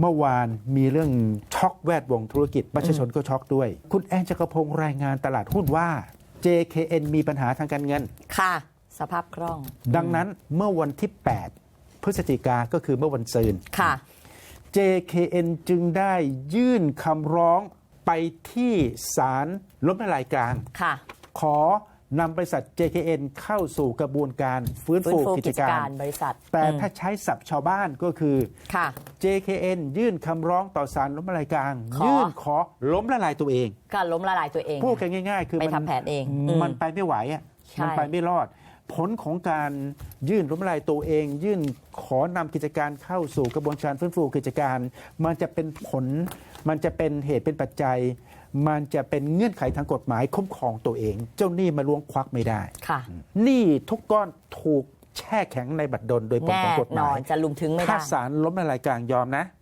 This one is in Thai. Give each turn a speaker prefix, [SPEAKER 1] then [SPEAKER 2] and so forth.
[SPEAKER 1] เมื่อวานมีเรื่องช็อกแวดวงธุรกิจประชาชนก็ช็อกด้วย คุณแอนจักรพงศ์รายงานตลาดหุ้นว่า JKN มีปัญหาทางการเงิน
[SPEAKER 2] ค่ะ สภาพคล่อง
[SPEAKER 1] ดังนั้นเมื่อวันที่ 8 พฤศจิกาก็คือเมื่อวันซืน
[SPEAKER 2] ค่ะ
[SPEAKER 1] JKN จึงได้ยื่นคำร้องไปที่ศาลล้มละลายกลาง
[SPEAKER 2] ค่ะ
[SPEAKER 1] ขอ นำบริษัท JKN เข้าสู่กระบวนการฟื้น
[SPEAKER 2] ฟื้
[SPEAKER 1] ฟู
[SPEAKER 2] นฟู
[SPEAKER 1] กิ
[SPEAKER 2] กิ
[SPEAKER 1] จ
[SPEAKER 2] จ
[SPEAKER 1] กา
[SPEAKER 2] การร บริษัท
[SPEAKER 1] แต่
[SPEAKER 2] อืม
[SPEAKER 1] ถ้าใช้ศัพท์ชาวบ้านก็คือ
[SPEAKER 2] ค่ะ
[SPEAKER 1] JKN ยื่นคำร้องต่อศาลล้มละลายกลาง
[SPEAKER 2] ขอ
[SPEAKER 1] ยื่นขอล้มละลายตัวเอง
[SPEAKER 2] ก็ล้มละลายตัวเอง
[SPEAKER 1] พูดกันง่าย ๆ คือ
[SPEAKER 2] ไป
[SPEAKER 1] มัน
[SPEAKER 2] ทำแผนเองอืม
[SPEAKER 1] มันไปไม่ไหวอะ
[SPEAKER 2] ใช่
[SPEAKER 1] มันไปไม่รอด ผลของการยื่นล้มละลายตัวเอง ยื่นขอนำกิจการเข้าสู่กระบวนการฟื้นฟูกิจการ มันจะเป็นผลมันจะเป็นเหตุเป็นปัจจัย มันจะเป็นเงื่อนไขทางกฎหมายคุ้มครองตัวเอง เจ้าหนี้มาล้วงควักไม่ได้
[SPEAKER 2] ค่ะ
[SPEAKER 1] หนี้ทุกก้อนถูกแช่แข็งในบัตรดลโดยผล
[SPEAKER 2] แน่
[SPEAKER 1] ของกฎห
[SPEAKER 2] นอ
[SPEAKER 1] มานย
[SPEAKER 2] จะลุมถึงไม่
[SPEAKER 1] ถ้า
[SPEAKER 2] ได้
[SPEAKER 1] ศาลล้มละลายกลางยอมนะ